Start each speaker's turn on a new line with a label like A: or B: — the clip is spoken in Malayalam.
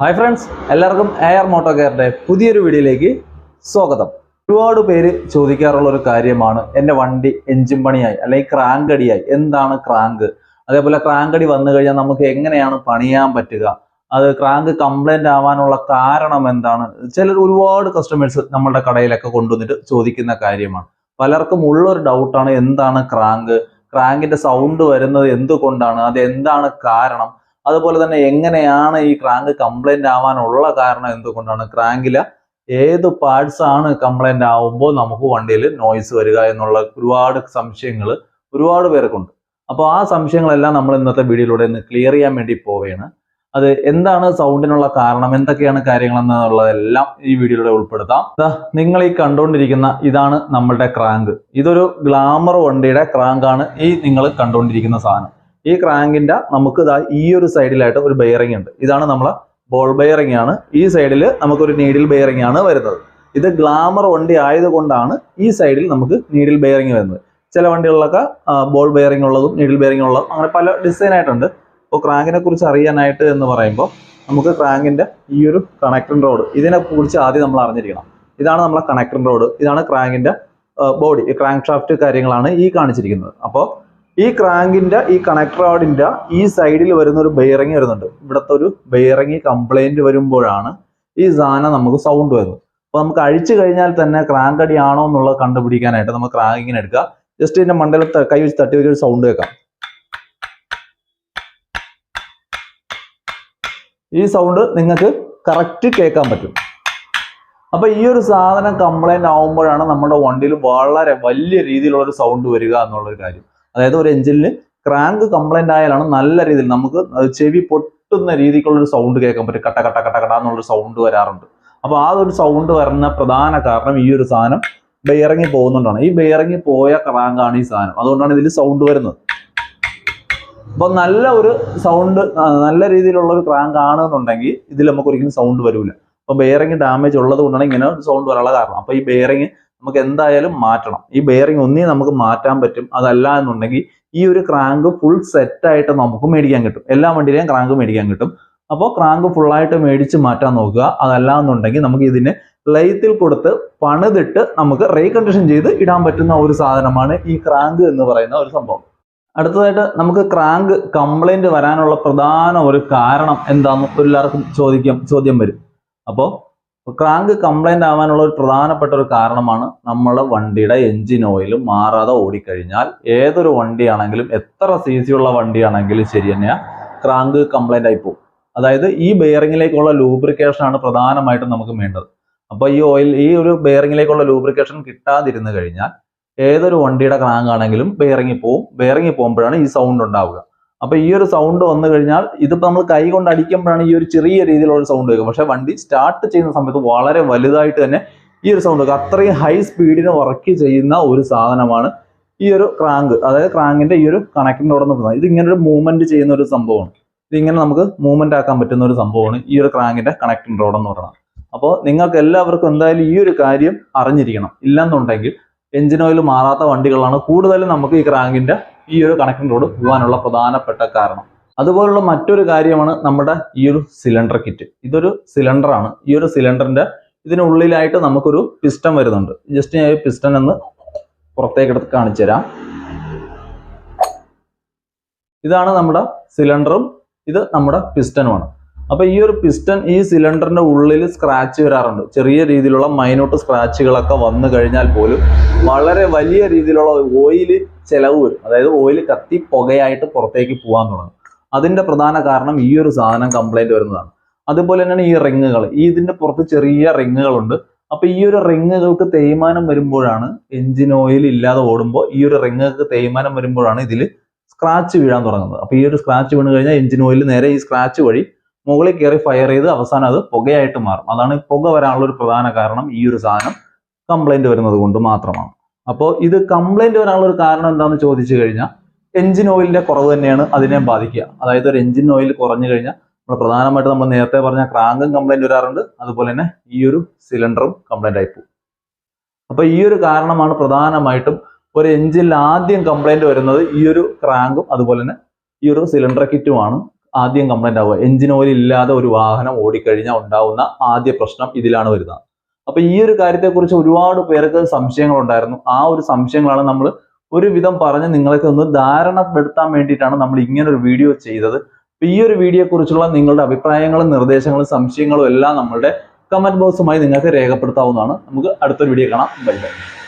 A: ഹായ് ഫ്രണ്ട്സ് എല്ലാവർക്കും എ ആർ മോട്ടോ കെയറിന്റെ പുതിയൊരു വീഡിയോയിലേക്ക് സ്വാഗതം. ഒരുപാട് പേര് ചോദിക്കാറുള്ള ഒരു കാര്യമാണ് എന്റെ വണ്ടി എഞ്ചിൻ പണിയായി അല്ലെങ്കിൽ ക്രാങ്ക് അടിയായി. എന്താണ് ക്രാങ്ക് അതേപോലെ ക്രാങ്ക് അടി വന്നു കഴിഞ്ഞാൽ നമുക്ക് എങ്ങനെയാണ് പണിയാൻ പറ്റുക? അത് ക്രാങ്ക് കംപ്ലൈന്റ് ആവാനുള്ള കാരണം എന്താണ്? ചിലർ ഒരുപാട് കസ്റ്റമേഴ്സ് നമ്മളുടെ കടയിലൊക്കെ കൊണ്ടുവന്നിട്ട് ചോദിക്കുന്ന കാര്യമാണ്. പലർക്കും ഉള്ളൊരു ഡൗട്ടാണ് എന്താണ് ക്രാങ്ക് ക്രാങ്കിന്റെ സൗണ്ട് വരുന്നത് എന്തുകൊണ്ടാണ്? അത് എന്താണ് കാരണം? അതുപോലെ തന്നെ എങ്ങനെയാണ് ഈ ക്രാങ്ക് കംപ്ലൈന്റ് ആവാനുള്ള കാരണം എന്തുകൊണ്ടാണ്? ക്രാങ്കിലെ ഏത് പാർട്സ് ആണ് കംപ്ലൈന്റ് ആവുമ്പോൾ നമുക്ക് വണ്ടിയിൽ നോയ്സ് വരിക എന്നുള്ള ഒരുപാട് സംശയങ്ങൾ ഒരുപാട് പേർക്കുണ്ട്. അപ്പോൾ ആ സംശയങ്ങളെല്ലാം നമ്മൾ ഇന്നത്തെ വീഡിയോയിലൂടെ ഒന്ന് ക്ലിയർ ചെയ്യാൻ വേണ്ടി പോവുകയാണ്. അത് എന്താണ് സൗണ്ടിനുള്ള കാരണം? എന്തൊക്കെയാണ് കാര്യങ്ങൾ എന്നുള്ളതെല്ലാം ഈ വീഡിയോയിലൂടെ ഉൾപ്പെടുത്താം. നിങ്ങൾ ഈ കണ്ടുകൊണ്ടിരിക്കുന്ന ഇതാണ് നമ്മളുടെ ക്രാങ്ക് ഇതൊരു ഗ്ലാമർ വണ്ടിയുടെ ക്രാങ്കാണ് ഈ നിങ്ങൾ കണ്ടുകൊണ്ടിരിക്കുന്ന സാധനം. ഈ ക്രാങ്കിന്റെ നമുക്ക് ഇതാ ഈ ഒരു സൈഡിലായിട്ട് ഒരു ബെയറിംഗ് ഉണ്ട്. ഇതാണ് നമ്മളെ ബോൾ ബെയറിംഗ് ആണ്. ഈ സൈഡിൽ നമുക്കൊരു നീഡിൽ ബെയറിംഗ് ആണ് വരുന്നത്. ഇത് ഗ്ലാമർ വണ്ടി ആയതുകൊണ്ടാണ് ഈ സൈഡിൽ നമുക്ക് നീഡിൽ ബെയറിംഗ് വരുന്നത്. ചില വണ്ടികളിലൊക്കെ ബോൾ ബെയറിംഗ് ഉള്ളതും നീഡിൽ ബെയറിംഗ് ഉള്ളതും അങ്ങനെ പല ഡിസൈൻ ആയിട്ടുണ്ട്. അപ്പോൾ ക്രാങ്കിനെ കുറിച്ച് അറിയാനായിട്ട് എന്ന് പറയുമ്പോൾ നമുക്ക് ക്രാങ്കിന്റെ ഈ ഒരു കണക്ടർ റോഡ് ഇതിനെ കുറിച്ച് ആദ്യം നമ്മൾ അറിഞ്ഞിരിക്കണം. ഇതാണ് നമ്മളെ കണക്ടർ റോഡ് ഇതാണ് ക്രാങ്കിന്റെ ബോഡി ക്രാങ്ക് ഷാഫ്റ്റ് കാര്യങ്ങളാണ് ഈ കാണിച്ചിരിക്കുന്നത്. അപ്പോൾ ഈ ക്രാങ്കിന്റെ ഈ കണക്ടർ റോഡിന്റെ ഈ സൈഡിൽ വരുന്ന ഒരു ബെയറിങ് വരുന്നുണ്ട്. ഇവിടുത്തെ ഒരു ബെയറിങ് കംപ്ലൈന്റ് വരുമ്പോഴാണ് ഈ സാധനം നമുക്ക് സൗണ്ട് വരുന്നത്. അപ്പൊ നമുക്ക് അഴിച്ചു കഴിഞ്ഞാൽ തന്നെ ക്രാങ്ക് ആണോ എന്നുള്ളത് കണ്ടുപിടിക്കാനായിട്ട് നമുക്ക് ക്രാങ്കിങ്ങിനെ എടുക്കുക. ജസ്റ്റ് ഇതിന്റെ മണ്ടല കൈ വെച്ച് തട്ടി ഒരു സൗണ്ട് കേൾക്കാം. ഈ സൗണ്ട് നിങ്ങൾക്ക് കറക്റ്റ് കേൾക്കാൻ പറ്റും. അപ്പൊ ഈ ഒരു സാധനം കംപ്ലൈന്റ് ആവുമ്പോഴാണ് നമ്മുടെ വണ്ടിയിൽ വളരെ വലിയ രീതിയിലുള്ള ഒരു സൗണ്ട് വരിക എന്നുള്ളൊരു കാര്യം. അതായത് ഒരു എഞ്ചിനിൽ ക്രാങ്ക് കംപ്ലൈന്റ് ആയാലാണ് നല്ല രീതിയിൽ നമുക്ക് ചെവി പൊട്ടുന്ന രീതിക്കുള്ള ഒരു സൗണ്ട് കേൾക്കാൻ പറ്റും. കട്ട കട്ട കട്ട കട്ട എന്നുള്ളൊരു സൗണ്ട് വരാറുണ്ട്. അപ്പൊ ആ ഒരു സൗണ്ട് വരുന്ന പ്രധാന കാരണം ഈ ഒരു സാധനം ബെയറിങ്ങി പോകുന്നുണ്ടാണ്. ഈ ബെയറിങ്ങി പോയ ക്രാങ്കാണ് ഈ സാധനം. അതുകൊണ്ടാണ് ഇതിൽ സൗണ്ട് വരുന്നത്. അപ്പൊ നല്ല ഒരു സൗണ്ട് നല്ല രീതിയിലുള്ള ഒരു ക്രാങ്ക് ആണെന്നുണ്ടെങ്കിൽ ഇതിൽ നമുക്ക് ഒരിക്കലും സൗണ്ട് വരില്ല അപ്പൊ ബെയറിങ് ഡാമേജ് ഉള്ളത് കൊണ്ടാണ് ഇങ്ങനെ സൗണ്ട് വരാനുള്ള കാരണം. അപ്പൊ ഈ ബെയറിംഗ് നമുക്ക് എന്തായാലും മാറ്റണം. ഈ ബെയറിംഗ് ഒന്നേ നമുക്ക് മാറ്റാൻ പറ്റും. അതല്ല എന്നുണ്ടെങ്കിൽ ഈ ഒരു ക്രാങ്ക് ഫുൾ സെറ്റായിട്ട് നമുക്ക് മേടിക്കാൻ കിട്ടും. എല്ലാ വണ്ടിയിലെയും ക്രാങ്ക് മേടിക്കാൻ കിട്ടും. അപ്പോൾ ക്രാങ്ക് ഫുള്ളായിട്ട് മേടിച്ച് മാറ്റാൻ നോക്കുക. അതല്ല എന്നുണ്ടെങ്കിൽ നമുക്ക് ഇതിന് ലൈത്തിൽ കൊടുത്ത് പണിതിട്ട് നമുക്ക് റീകണ്ടീഷൻ ചെയ്ത് ഇടാൻ പറ്റുന്ന ഒരു സാധനമാണ് ഈ ക്രാങ്ക് എന്ന് പറയുന്ന ഒരു സംഭവം. അടുത്തതായിട്ട് നമുക്ക് ക്രാങ്ക് കംപ്ലൈന്റ് വരാനുള്ള പ്രധാന ഒരു കാരണം എന്താന്ന് എല്ലാവർക്കും ചോദിക്കാം ചോദ്യം വരും. അപ്പോൾ ക്രാങ്ക് കംപ്ലൈന്റ് ആവാനുള്ള ഒരു പ്രധാനപ്പെട്ട ഒരു കാരണമാണ് നമ്മളെ വണ്ടിയുടെ എഞ്ചിൻ ഓയിൽ മാറാതെ ഓടിക്കഴിഞ്ഞാൽ ഏതൊരു വണ്ടിയാണെങ്കിലും എത്ര സി സി ഉള്ള വണ്ടിയാണെങ്കിലും ശരി തന്നെയാ ക്രാങ്ക് കംപ്ലൈന്റ് ആയി പോകും. അതായത് ഈ ബെയറിങ്ങിലേക്കുള്ള ലൂബ്രിക്കേഷൻ ആണ് പ്രധാനമായിട്ടും നമുക്ക് വേണ്ടത്. അപ്പോൾ ഈ ഓയിൽ ഈ ഒരു ബെയറിങ്ങിലേക്കുള്ള ലൂബ്രിക്കേഷൻ കിട്ടാതിരുന്നു കഴിഞ്ഞാൽ ഏതൊരു വണ്ടിയുടെ ക്രാങ്ക് ആണെങ്കിലും ബെയറിങ്ങി പോവും. ബെയറിങ്ങി പോകുമ്പോഴാണ് ഈ സൗണ്ട് ഉണ്ടാവുക. അപ്പൊ ഈ ഒരു സൗണ്ട് വന്നു കഴിഞ്ഞാൽ ഇതിപ്പോ നമ്മൾ കൈ കൊണ്ട് അടിക്കുമ്പോഴാണ് ഈ ഒരു ചെറിയ രീതിയിലുള്ള സൗണ്ട് കേൾക്കുക. പക്ഷെ വണ്ടി സ്റ്റാർട്ട് ചെയ്യുന്ന സമയത്ത് വളരെ വലുതായിട്ട് തന്നെ ഈ ഒരു സൗണ്ട് കേൾക്കും അത്രയും ഹൈ സ്പീഡിന് വർക്ക് ചെയ്യുന്ന ഒരു സാധനമാണ് ഈ ഒരു ക്രാങ്ക് അതായത് ക്രാങ്കിന്റെ ഈ ഒരു കണക്റ്റിംഗ് റോഡ് എന്ന് പറയുന്നത് ഇത് ഇങ്ങനെ ഒരു മൂവ്മെന്റ് ചെയ്യുന്ന ഒരു സംഭവമാണ്. ഇത് ഇങ്ങനെ നമുക്ക് മൂവ്മെന്റ് ആക്കാൻ പറ്റുന്ന ഒരു സംഭവമാണ് ഈ ഒരു ക്രാങ്കിന്റെ കണക്റ്റിംഗ് റോഡ് എന്ന് പറയുന്നത്. അപ്പോൾ നിങ്ങൾക്ക് എല്ലാവർക്കും എന്തായാലും ഈ ഒരു കാര്യം അറിഞ്ഞിരിക്കണം. ഇല്ലെന്നുണ്ടെങ്കിൽ എഞ്ചിൻ ഓയിൽ മാറാത്ത വണ്ടികളാണ് കൂടുതലും നമുക്ക് ഈ ക്രാങ്കിന്റെ ഈ ഒരു കണക്ഷൻ റോഡ് പോകാനുള്ള പ്രധാനപ്പെട്ട കാരണം. അതുപോലുള്ള മറ്റൊരു കാര്യമാണ് നമ്മുടെ ഈ ഒരു സിലിണ്ടർ കിറ്റ് ഇതൊരു സിലിണ്ടറാണ് ഈ ഒരു സിലിണ്ടറിന്റെ ഇതിനുള്ളിലായിട്ട് നമുക്കൊരു പിസ്റ്റൺ വരുന്നുണ്ട്. ജസ്റ്റ് ഞാൻ പിസ്റ്റൺ എന്ന് പുറത്തേക്ക് എടുത്ത് കാണിച്ചു തരാം. ഇതാണ് നമ്മുടെ സിലിണ്ടറും ഇത് നമ്മുടെ പിസ്റ്റനുമാണ് അപ്പൊ ഈ ഒരു പിസ്റ്റൺ ഈ സിലിണ്ടറിന്റെ ഉള്ളിൽ സ്ക്രാച്ച് വരാറുണ്ട്. ചെറിയ രീതിയിലുള്ള മൈനോട്ട് സ്ക്രാച്ചുകളൊക്കെ വന്നു കഴിഞ്ഞാൽ പോലും വളരെ വലിയ രീതിയിലുള്ള ഓയിൽ ചെലവ് വരും. അതായത് ഓയിൽ കത്തി പുകയായിട്ട് പുറത്തേക്ക് പോകാൻ തുടങ്ങും. അതിന്റെ പ്രധാന കാരണം ഈ ഒരു സാധനം കംപ്ലൈന്റ് വരുന്നതാണ്. അതുപോലെ തന്നെയാണ് ഈ റിങ്ങുകൾ ഈ ഇതിന്റെ പുറത്ത് ചെറിയ റിങ്ങുകളുണ്ട് അപ്പൊ ഈ ഒരു റിങ്ങുകൾക്ക് തേയ്മാനം വരുമ്പോഴാണ് എഞ്ചിൻ ഓയിൽ ഇല്ലാതെ ഓടുമ്പോൾ ഈ ഒരു റിങ്ങുകൾക്ക് തേയ്മാനം വരുമ്പോഴാണ് ഇതിൽ സ്ക്രാച്ച് വീഴാൻ തുടങ്ങുന്നത്. അപ്പൊ ഈ ഒരു സ്ക്രാച്ച് വീണ് കഴിഞ്ഞാൽ എഞ്ചിൻ ഓയിൽ നേരെ ഈ സ്ക്രാച്ച് വഴി മുകളിൽ കയറി ഫയർ ചെയ്ത് അവസാനം അത് പുകയായിട്ട് മാറും. അതാണ് പുക വരാനുള്ള ഒരു പ്രധാന കാരണം ഈ ഒരു സാധനം കംപ്ലൈന്റ് വരുന്നത് കൊണ്ട് മാത്രമാണ്. അപ്പോൾ ഇത് കംപ്ലൈന്റ് വരാനുള്ള ഒരു കാരണം എന്താണെന്ന് ചോദിച്ചു കഴിഞ്ഞാൽ എഞ്ചിൻ ഓയിലിന്റെ കുറവ് തന്നെയാണ് അതിനെ ബാധിക്കുക. അതായത് ഒരു എഞ്ചിൻ ഓയിൽ കുറഞ്ഞു കഴിഞ്ഞാൽ നമ്മൾ പ്രധാനമായിട്ട് നമ്മൾ നേരത്തെ പറഞ്ഞ ക്രാങ്കും കംപ്ലൈന്റ് വരാറുണ്ട്. അതുപോലെ തന്നെ ഈ ഒരു സിലിണ്ടറും കംപ്ലൈന്റ് ആയി പോകും. അപ്പൊ ഈ ഒരു കാരണമാണ് പ്രധാനമായിട്ടും ഒരു എഞ്ചിനിൽ ആദ്യം കംപ്ലൈന്റ് വരുന്നത് ഈ ഒരു ക്രാങ്കും അതുപോലെ തന്നെ ഈ ഒരു സിലിണ്ടർ കിറ്റുമാണ് ആദ്യം കംപ്ലൈന്റ് ആവുക. എഞ്ചിൻ ഓയിൽ ഇല്ലാതെ ഒരു വാഹനം ഓടിക്കഴിഞ്ഞാൽ ഉണ്ടാവുന്ന ആദ്യ പ്രശ്നം ഇതിലാണ് വരുന്നത്. അപ്പൊ ഈ ഒരു കാര്യത്തെക്കുറിച്ച് ഒരുപാട് പേർക്ക് സംശയങ്ങൾ ഉണ്ടായിരുന്നു ആ ഒരു സംശയങ്ങളാണ് നമ്മൾ ഒരുവിധം പറഞ്ഞ് നിങ്ങൾക്ക് ഒന്ന് ധാരണപ്പെടുത്താൻ വേണ്ടിയിട്ടാണ് നമ്മൾ ഇങ്ങനെ ഒരു വീഡിയോ ചെയ്തത്. അപ്പൊ ഈ ഒരു വീഡിയോയെ കുറിച്ചുള്ള നിങ്ങളുടെ അഭിപ്രായങ്ങളും നിർദ്ദേശങ്ങളും സംശയങ്ങളും എല്ലാം നമ്മളുടെ കമന്റ് ബോക്സുമായി നിങ്ങൾക്ക് രേഖപ്പെടുത്താവുന്നതാണ്. നമുക്ക് അടുത്തൊരു വീഡിയോ കാണാം. Bye bye.